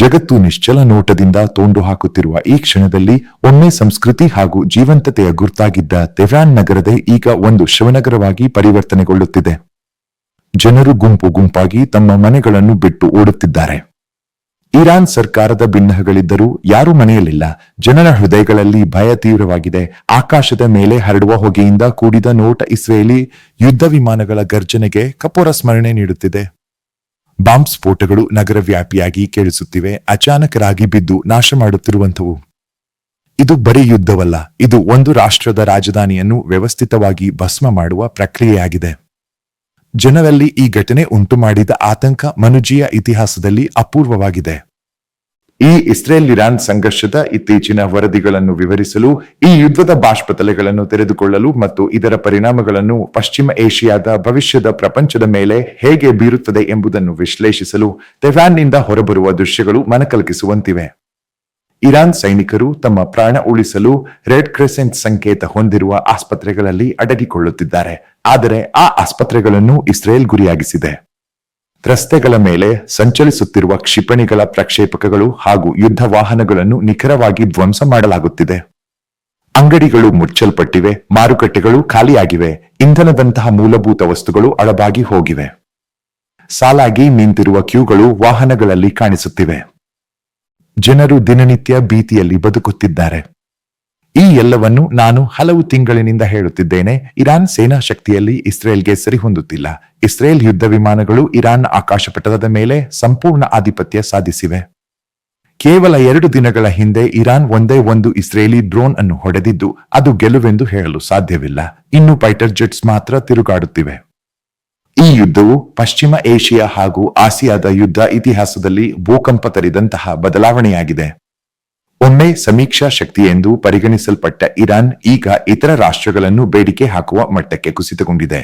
ಜಗತ್ತು ನಿಶ್ಚಲ ನೋಟದಿಂದ ತೋಂಡು ಹಾಕುತ್ತಿರುವ ಈ ಕ್ಷಣದಲ್ಲಿ ಒಮ್ಮೆ ಸಂಸ್ಕೃತಿ ಹಾಗೂ ಜೀವಂತತೆಯ ಗುರ್ತಾಗಿದ್ದ ತೆಹ್ರಾನ್ ನಗರದೇ ಈಗ ಒಂದು ಶಿವನಗರವಾಗಿ ಪರಿವರ್ತನೆಗೊಳ್ಳುತ್ತಿದೆ. ಜನರು ಗುಂಪು ಗುಂಪಾಗಿ ತಮ್ಮ ಮನೆಗಳನ್ನು ಬಿಟ್ಟು ಓಡುತ್ತಿದ್ದಾರೆ. ಇರಾನ್ ಸರ್ಕಾರದ ಭಿನ್ನಹಗಳಿದ್ದರೂ ಯಾರೂ ಮನೆಯಲ್ಲಿಲ್ಲ. ಜನರ ಹೃದಯಗಳಲ್ಲಿ ಭಯ ತೀವ್ರವಾಗಿದೆ. ಆಕಾಶದ ಮೇಲೆ ಹರಡುವ ಹೊಗೆಯಿಂದ ಕೂಡಿದ ನೋಟ ಇಸ್ರೇಲಿ ಯುದ್ಧ ವಿಮಾನಗಳ ಗರ್ಜನೆಗೆ ಕಪೂರ ಸ್ಮರಣೆ ನೀಡುತ್ತಿದೆ. ಬಾಂಬ್ ಸ್ಫೋಟಗಳು ನಗರ ವ್ಯಾಪಿಯಾಗಿ ಕೇಳಿಸುತ್ತಿವೆ, ಅಚಾನಕರಾಗಿ ಬಿದ್ದು ನಾಶ ಮಾಡುತ್ತಿರುವಂಥವು. ಇದು ಬರೀ ಯುದ್ಧವಲ್ಲ, ಇದು ಒಂದು ರಾಷ್ಟ್ರದ ರಾಜಧಾನಿಯನ್ನು ವ್ಯವಸ್ಥಿತವಾಗಿ ಭಸ್ಮ ಮಾಡುವ ಪ್ರಕ್ರಿಯೆಯಾಗಿದೆ. ಜನರಲ್ಲಿ ಈ ಘಟನೆ ಉಂಟುಮಾಡಿದ ಆತಂಕ ಮನುಜಿಯ ಇತಿಹಾಸದಲ್ಲಿ ಅಪೂರ್ವವಾಗಿದೆ. ಈ ಇಸ್ರೇಲ್ ಇರಾನ್ ಸಂಘರ್ಷದ ಇತ್ತೀಚಿನ ವರದಿಗಳನ್ನು ವಿವರಿಸಲು, ಈ ಯುದ್ಧದ ಬಾಷ್ಪತಲೆಗಳನ್ನು ತೆರೆದುಕೊಳ್ಳಲು ಮತ್ತು ಇದರ ಪರಿಣಾಮಗಳನ್ನು ಪಶ್ಚಿಮ ಏಷ್ಯಾದ ಭವಿಷ್ಯದ ಪ್ರಪಂಚದ ಮೇಲೆ ಹೇಗೆ ಬೀರುತ್ತದೆ ಎಂಬುದನ್ನು ವಿಶ್ಲೇಷಿಸಲು ತೆಹ್ರಾನ್ನಿಂದ ಹೊರಬರುವ ದೃಶ್ಯಗಳು ಮನಕಲಕಿಸುವಂತಿವೆ. ಇರಾನ್ ಸೈನಿಕರು ತಮ್ಮ ಪ್ರಾಣ ಉಳಿಸಲು ರೆಡ್ ಕ್ರೆಸೆಂಟ್ ಸಂಕೇತ ಹೊಂದಿರುವ ಆಸ್ಪತ್ರೆಗಳಲ್ಲಿ ಅಡಗಿಕೊಳ್ಳುತ್ತಿದ್ದಾರೆ. ಆದರೆ ಆ ಆಸ್ಪತ್ರೆಗಳನ್ನು ಇಸ್ರೇಲ್ ಗುರಿಯಾಗಿಸಿದೆ. ರಸ್ತೆಗಳ ಮೇಲೆ ಸಂಚರಿಸುತ್ತಿರುವ ಕ್ಷಿಪಣಿಗಳ ಪ್ರಕ್ಷೇಪಕಗಳು ಹಾಗೂ ಯುದ್ಧ ವಾಹನಗಳನ್ನು ನಿಖರವಾಗಿ ಧ್ವಂಸ ಮಾಡಲಾಗುತ್ತಿದೆ. ಅಂಗಡಿಗಳು ಮುಚ್ಚಲ್ಪಟ್ಟಿವೆ, ಮಾರುಕಟ್ಟೆಗಳು ಖಾಲಿಯಾಗಿವೆ, ಇಂಧನದಂತಹ ಮೂಲಭೂತ ವಸ್ತುಗಳು ಅಳಬಾಗಿ ಹೋಗಿವೆ. ಸಾಲಾಗಿ ನಿಂತಿರುವ ಕ್ಯೂಗಳು ವಾಹನಗಳಲ್ಲಿ ಕಾಣಿಸುತ್ತಿವೆ. ಜನರು ದಿನನಿತ್ಯ ಭೀತಿಯಲ್ಲಿ ಬದುಕುತ್ತಿದ್ದಾರೆ. ಈ ಎಲ್ಲವನ್ನು ನಾನು ಹಲವು ತಿಂಗಳಿನಿಂದ ಹೇಳುತ್ತಿದ್ದೇನೆ. ಇರಾನ್ ಸೇನಾ ಶಕ್ತಿಯಲ್ಲಿ ಇಸ್ರೇಲ್ಗೆ ಸರಿಹೊಂದುತ್ತಿಲ್ಲ ಇಸ್ರೇಲ್ ಯುದ್ಧ ವಿಮಾನಗಳು ಇರಾನ್ ಆಕಾಶಪಟಲದ ಮೇಲೆ ಸಂಪೂರ್ಣ ಆಧಿಪತ್ಯ ಸಾಧಿಸಿವೆ. ಕೇವಲ ಎರಡು ದಿನಗಳ ಹಿಂದೆ ಇರಾನ್ ಒಂದೇ ಒಂದು ಇಸ್ರೇಲಿ ಡ್ರೋನ್ ಅನ್ನು ಹೊಡೆದಿದ್ದು, ಅದು ಗೆಲುವೆಂದು ಹೇಳಲು ಸಾಧ್ಯವಿಲ್ಲ. ಇನ್ನು ಫೈಟರ್ ಜೆಟ್ಸ್ ಮಾತ್ರ ತಿರುಗಾಡುತ್ತಿವೆ. ಈ ಯುದ್ಧವು ಪಶ್ಚಿಮ ಏಷ್ಯಾ ಹಾಗೂ ಆಸಿಯಾದ ಯುದ್ಧ ಇತಿಹಾಸದಲ್ಲಿ ಭೂಕಂಪ ತರಿದಂತಹ ಬದಲಾವಣೆಯಾಗಿದೆ. ಒಮ್ಮೆ ಸಮೀಕ್ಷಾ ಶಕ್ತಿ ಎಂದು ಪರಿಗಣಿಸಲ್ಪಟ್ಟ ಇರಾನ್ ಈಗ ಇತರ ರಾಷ್ಟ್ರಗಳನ್ನು ಬೇಡಿಕೆ ಹಾಕುವ ಮಟ್ಟಕ್ಕೆ ಕುಸಿತಗೊಂಡಿದೆ.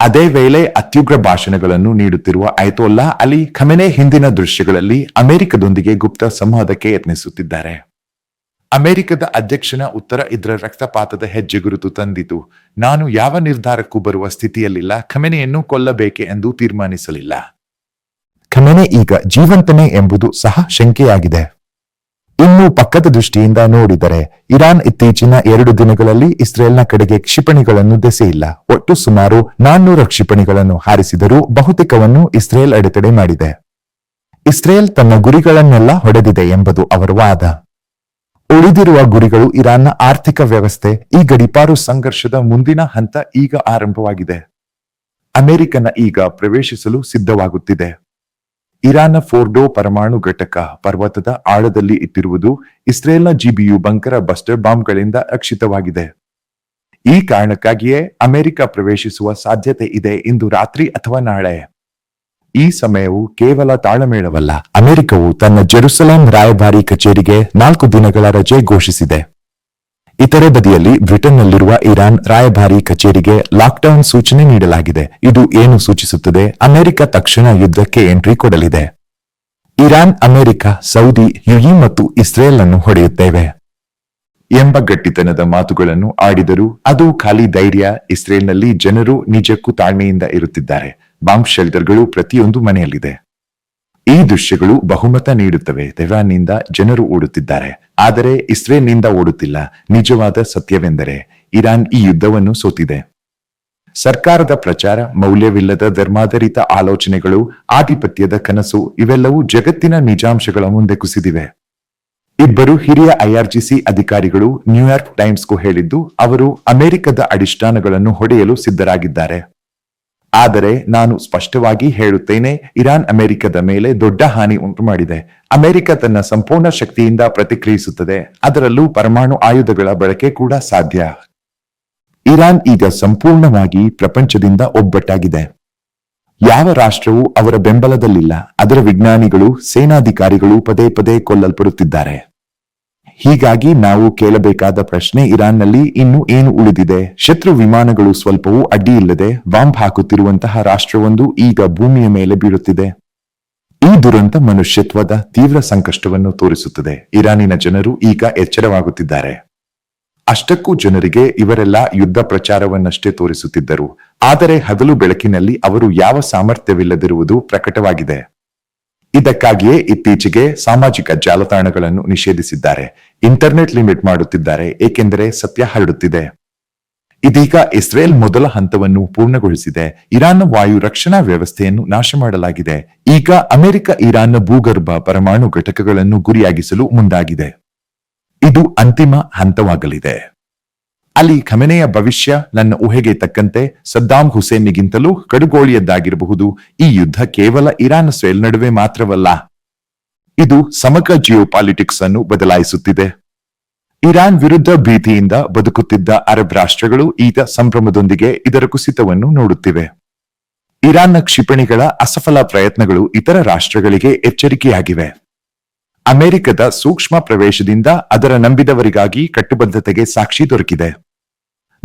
ಅದೇ ವೇಳೆ ಅತ್ಯುಗ್ರ ಭಾಷಣಗಳನ್ನು ನೀಡುತ್ತಿರುವ ಐತೋಲ್ಲಾ ಅಲಿ ಖಮೆನೆ ಹಿಂದಿನ ದೃಶ್ಯಗಳಲ್ಲಿ ಅಮೆರಿಕದೊಂದಿಗೆ ಗುಪ್ತ ಸಂವಾದಕ್ಕೆ ಯತ್ನಿಸುತ್ತಿದ್ದಾರೆ. ಅಮೆರಿಕದ ಅಧ್ಯಕ್ಷನ ಉತ್ತರ ಇದರ ರಕ್ತಪಾತದ ಹೆಜ್ಜೆ ಗುರುತು ತಂದಿತು. ನಾನು ಯಾವ ನಿರ್ಧಾರಕ್ಕೂ ಬರುವ ಸ್ಥಿತಿಯಲ್ಲಿಲ್ಲ, ಖಮೆನೆಯನ್ನು ಕೊಲ್ಲಬೇಕೆ ಎಂದು ತೀರ್ಮಾನಿಸಲಿಲ್ಲ. ಖಮೆನೆ ಈಗ ಜೀವಂತನೇ ಎಂಬುದು ಸಹ ಶಂಕೆಯಾಗಿದೆ. ಇನ್ನು ಪಕ್ಕದ ದೃಷ್ಟಿಯಿಂದ ನೋಡಿದರೆ, ಇರಾನ್ ಇತ್ತೀಚಿನ ಎರಡು ದಿನಗಳಲ್ಲಿ ಇಸ್ರೇಲ್ನ ಕಡೆಗೆ ಕ್ಷಿಪಣಿಗಳನ್ನು ದೆಸೆಯಿಲ್ಲ. ಒಟ್ಟು ಸುಮಾರು ನಾನ್ನೂರ ಕ್ಷಿಪಣಿಗಳನ್ನು ಹಾರಿಸಿದರೂ ಬಹುತೇಕವನ್ನು ಇಸ್ರೇಲ್ ಅಡೆತಡೆ ಮಾಡಿದೆ. ಇಸ್ರೇಲ್ ತನ್ನ ಗುರಿಗಳನ್ನೆಲ್ಲ ಹೊಡೆದಿದೆ ಎಂಬುದು ಅವರ ವಾದ. ಉಳಿದಿರುವ ಗುರಿಗಳು ಇರಾನ್ನ ಆರ್ಥಿಕ ವ್ಯವಸ್ಥೆ, ಈ ಗಡಿಪಾರು ಸಂಘರ್ಷದ ಮುಂದಿನ ಹಂತ ಈಗ ಆರಂಭವಾಗಿದೆ. ಅಮೆರಿಕನ ಈಗ ಪ್ರವೇಶಿಸಲು ಸಿದ್ಧವಾಗುತ್ತಿದೆ. ಇರಾನ್ನ ಫೋರ್ಡೋ ಪರಮಾಣು ಘಟಕ ಪರ್ವತದ ಆಳದಲ್ಲಿ ಇಟ್ಟಿರುವುದು ಇಸ್ರೇಲ್ನ ಜಿಬಿಯು ಬಂಕರ ಬಸ್ಟರ್ ಬಾಂಬ್ಗಳಿಂದ ರಕ್ಷಿತವಾಗಿದೆ. ಈ ಕಾರಣಕ್ಕಾಗಿಯೇ ಅಮೆರಿಕ ಪ್ರವೇಶಿಸುವ ಸಾಧ್ಯತೆ ಇದೆ ಇಂದು ರಾತ್ರಿ ಅಥವಾ ನಾಳೆ. ಈ ಸಮಯವು ಕೇವಲ ತಾಳಮೇಳವಲ್ಲ, ಅಮೆರಿಕವು ತನ್ನ ಜೆರುಸಲೇಂ ರಾಯಭಾರಿ ಕಚೇರಿಗೆ ನಾಲ್ಕು ದಿನಗಳ ರಜೆ ಘೋಷಿಸಿದೆ. ಇತರೆ ಬದಿಯಲ್ಲಿ ಬ್ರಿಟನ್ನಲ್ಲಿರುವ ಇರಾನ್ ರಾಯಭಾರಿ ಕಚೇರಿಗೆ ಲಾಕ್ಡೌನ್ ಸೂಚನೆ ನೀಡಲಾಗಿದೆ. ಇದು ಏನು ಸೂಚಿಸುತ್ತದೆ? ಅಮೆರಿಕ ತಕ್ಷಣ ಯುದ್ಧಕ್ಕೆ ಎಂಟ್ರಿ ಕೊಡಲಿದೆ. ಇರಾನ್, ಅಮೆರಿಕ, ಸೌದಿ ಯುಇ ಮತ್ತು ಇಸ್ರೇಲ್ ಅನ್ನು ಹೊಡೆಯುತ್ತೇವೆ ಎಂಬ ಗಟ್ಟಿತನದ ಮಾತುಗಳನ್ನು ಆಡಿದರು ಅದು ಖಾಲಿ ಧೈರ್ಯ, ಇಸ್ರೇಲ್ನಲ್ಲಿ ಜನರು ನಿಜಕ್ಕೂ ತಾಳ್ಮೆಯಿಂದ ಇರುತ್ತಿದ್ದಾರೆ. ಬಾಂಬ್ ಶೆಲ್ಟರ್ಗಳು ಪ್ರತಿಯೊಂದು ಮನೆಯಲ್ಲಿದೆ. ಈ ದೃಶ್ಯಗಳು ಬಹುಮತ ನೀಡುತ್ತವೆ. ತೆಹ್ರಾನ್ನಿಂದ ಜನರು ಓಡುತ್ತಿದ್ದಾರೆ. ಆದರೆ ಇಸ್ರೇಲ್ನಿಂದ ಓಡುತ್ತಿಲ್ಲ. ನಿಜವಾದ ಸತ್ಯವೆಂದರೆ ಇರಾನ್ ಈ ಯುದ್ಧವನ್ನು ಸೋತಿದೆ. ಸರ್ಕಾರದ ಪ್ರಚಾರ, ಮೌಲ್ಯವಿಲ್ಲದ ಧರ್ಮಾಧಾರಿತ ಆಲೋಚನೆಗಳು, ಆಧಿಪತ್ಯದ ಕನಸು ಇವೆಲ್ಲವೂ ಜಗತ್ತಿನ ನಿಜಾಂಶಗಳ ಮುಂದೆ ಕುಸಿದಿವೆ. ಇಬ್ಬರು ಹಿರಿಯ ಐಆರ್ಜಿಸಿ ಅಧಿಕಾರಿಗಳು ನ್ಯೂಯಾರ್ಕ್ ಟೈಮ್ಸ್ಗೂ ಹೇಳಿದ್ದು, ಅವರು ಅಮೆರಿಕದ ಅಡಿಷ್ಠಾನಗಳನ್ನು ಹೊಡೆಯಲು ಸಿದ್ಧರಾಗಿದ್ದಾರೆ. ಆದರೆ ನಾನು ಸ್ಪಷ್ಟವಾಗಿ ಹೇಳುತ್ತೇನೆ, ಇರಾನ್ ಅಮೆರಿಕದ ಮೇಲೆ ದೊಡ್ಡ ಹಾನಿ ಉಂಟು ಮಾಡಿದೆ ಅಮೆರಿಕ ತನ್ನ ಸಂಪೂರ್ಣ ಶಕ್ತಿಯಿಂದ ಪ್ರತಿಕ್ರಿಯಿಸುತ್ತದೆ. ಅದರಲ್ಲೂ ಪರಮಾಣು ಆಯುಧಗಳ ಬಳಕೆ ಕೂಡ ಸಾಧ್ಯ. ಇರಾನ್ ಈಗ ಸಂಪೂರ್ಣವಾಗಿ ಪ್ರಪಂಚದಿಂದ ಒಬ್ಬಟ್ಟಾಗಿದೆ. ಯಾವ ರಾಷ್ಟ್ರವೂ ಅವರ ಬೆಂಬಲದಲ್ಲಿಲ್ಲ. ಅದರ ವಿಜ್ಞಾನಿಗಳು, ಸೇನಾಧಿಕಾರಿಗಳು ಪದೇ ಪದೇ ಕೊಲ್ಲಲ್ಪಡುತ್ತಿದ್ದಾರೆ. ಹೀಗಾಗಿ ನಾವು ಕೇಳಬೇಕಾದ ಪ್ರಶ್ನೆ, ಇರಾನ್ನಲ್ಲಿ ಇನ್ನು ಏನು ಉಳಿದಿದೆ? ಶತ್ರು ವಿಮಾನಗಳು ಸ್ವಲ್ಪವೂ ಅಡ್ಡಿಯಿಲ್ಲದೆ ಬಾಂಬ್ ಹಾಕುತ್ತಿರುವಂತಹ ರಾಷ್ಟ್ರವೊಂದು ಈಗ ಭೂಮಿಯ ಮೇಲೆ ಬೀಳುತ್ತಿದೆ. ಈ ದುರಂತ ಮನುಷ್ಯತ್ವದ ತೀವ್ರ ಸಂಕಷ್ಟವನ್ನು ತೋರಿಸುತ್ತದೆ. ಇರಾನಿನ ಜನರು ಈಗ ಎಚ್ಚರವಾಗುತ್ತಿದ್ದಾರೆ. ಅಷ್ಟಕ್ಕೂ ಜನರಿಗೆ ಇವರೆಲ್ಲ ಯುದ್ಧ ಪ್ರಚಾರವನ್ನಷ್ಟೇ ತೋರಿಸುತ್ತಿದ್ದರು. ಆದರೆ ಹಗಲು ಬೆಳಕಿನಲ್ಲಿ ಅವರು ಯಾವ ಸಾಮರ್ಥ್ಯವಿಲ್ಲದಿರುವುದು ಪ್ರಕಟವಾಗಿದೆ. ಇದಕ್ಕಾಗಿಯೇ ಇತ್ತೀಚೆಗೆ ಸಾಮಾಜಿಕ ಜಾಲತಾಣಗಳನ್ನು ನಿಷೇಧಿಸಿದ್ದಾರೆ. ಇಂಟರ್ನೆಟ್ ಲಿಮಿಟ್ ಮಾಡುತ್ತಿದ್ದಾರೆ, ಏಕೆಂದರೆ ಸತ್ಯ ಹರಡುತ್ತಿದೆ. ಇದೀಗ ಇಸ್ರೇಲ್ ಮೊದಲ ಹಂತವನ್ನು ಪೂರ್ಣಗೊಳಿಸಿದೆ. ಇರಾನ್ ವಾಯು ರಕ್ಷಣಾ ವ್ಯವಸ್ಥೆಯನ್ನು ನಾಶ ಮಾಡಲಾಗಿದೆ. ಈಗ ಅಮೆರಿಕ ಇರಾನ್ನ ಭೂಗರ್ಭ ಪರಮಾಣು ಘಟಕಗಳನ್ನು ಗುರಿಯಾಗಿಸಲು ಮುಂದಾಗಿದೆ. ಇದು ಅಂತಿಮ ಹಂತವಾಗಲಿದೆ. ಅಲ್ಲಿ ಖಮೆನೆಯ ಭವಿಷ್ಯ ನನ್ನ ಊಹೆಗೆ ತಕ್ಕಂತೆ ಸದ್ದಾಂ ಹುಸೇನಿಗಿಂತಲೂ ಕಡುಗೋಳಿಯದ್ದಾಗಿರಬಹುದು. ಈ ಯುದ್ಧ ಕೇವಲ ಇರಾನ್ ಸೇಲ್ ನಡುವೆ ಮಾತ್ರವಲ್ಲ, ಇದು ಸಮಗ್ರ ಜಿಯೋಪಾಲಿಟಿಕ್ಸ್ ಅನ್ನು ಬದಲಾಯಿಸುತ್ತಿದೆ. ಇರಾನ್ ವಿರುದ್ಧ ಭೀತಿಯಿಂದ ಬದುಕುತ್ತಿದ್ದ ಅರಬ್ ರಾಷ್ಟ್ರಗಳು ಈಗ ಸಂಭ್ರಮದೊಂದಿಗೆ ಇದರ ಕುಸಿತವನ್ನು ನೋಡುತ್ತಿವೆ. ಇರಾನ್ನ ಕ್ಷಿಪಣಿಗಳ ಅಸಫಲ ಪ್ರಯತ್ನಗಳು ಇತರ ರಾಷ್ಟ್ರಗಳಿಗೆ ಎಚ್ಚರಿಕೆಯಾಗಿವೆ. ಅಮೆರಿಕದ ಸೂಕ್ಷ್ಮ ಪ್ರವೇಶದಿಂದ ಅದರ ನಂಬಿದವರಿಗಾಗಿ ಕಟ್ಟುಬದ್ಧತೆಗೆ ಸಾಕ್ಷಿ ದೊರಕಿದೆ.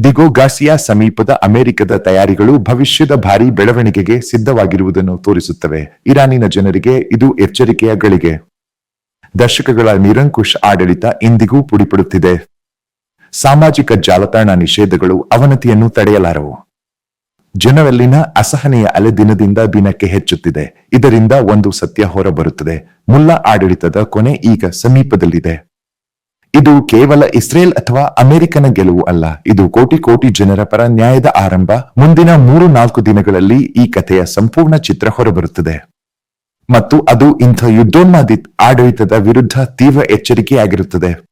ದಿಗೋಗಾಸಿಯಾ ಸಮೀಪದ ಅಮೆರಿಕದ ತಯಾರಿಗಳು ಭವಿಷ್ಯದ ಭಾರಿ ಬೆಳವಣಿಗೆಗೆ ಸಿದ್ಧವಾಗಿರುವುದನ್ನು ತೋರಿಸುತ್ತವೆ. ಇರಾನಿನ ಜನರಿಗೆ ಇದು ಎಚ್ಚರಿಕೆಯ ಗಳಿಗೆ. ದಶಕಗಳ ನಿರಂಕುಶ ಆಡಳಿತ ಇಂದಿಗೂ ಪುಡಿಪಡುತ್ತಿದೆ. ಸಾಮಾಜಿಕ ಜಾಲತಾಣ ನಿಷೇಧಗಳು ಅವನತಿಯನ್ನು ತಡೆಯಲಾರವು. ಜನರಲ್ಲಿನ ಅಸಹನೆಯ ಅಲೆ ದಿನದಿಂದ ದಿನಕ್ಕೆ ಹೆಚ್ಚುತ್ತಿದೆ. ಇದರಿಂದ ಒಂದು ಸತ್ಯ ಹೊರಬರುತ್ತದೆ. ಮುಲ್ಲಾ ಆಡಳಿತದ ಕೊನೆ ಈಗ ಸಮೀಪದಲ್ಲಿದೆ. ಇದು ಕೇವಲ ಇಸ್ರೇಲ್ ಅಥವಾ ಅಮೆರಿಕನ ಗೆಲುವು ಅಲ್ಲ. ಇದು ಕೋಟಿ ಕೋಟಿ ಜನರ ಪರ ನ್ಯಾಯದ ಆರಂಭ. ಮುಂದಿನ ಮೂರು ನಾಲ್ಕು ದಿನಗಳಲ್ಲಿ ಈ ಕಥೆಯ ಸಂಪೂರ್ಣ ಚಿತ್ರ ಹೊರಬರುತ್ತದೆ. ಮತ್ತು ಅದು ಇಂಥ ಯುದ್ಧೋನ್ಮಾದಿ ಆಡಳಿತದ ವಿರುದ್ಧ ತೀವ್ರ ಎಚ್ಚರಿಕೆಯಾಗಿರುತ್ತದೆ.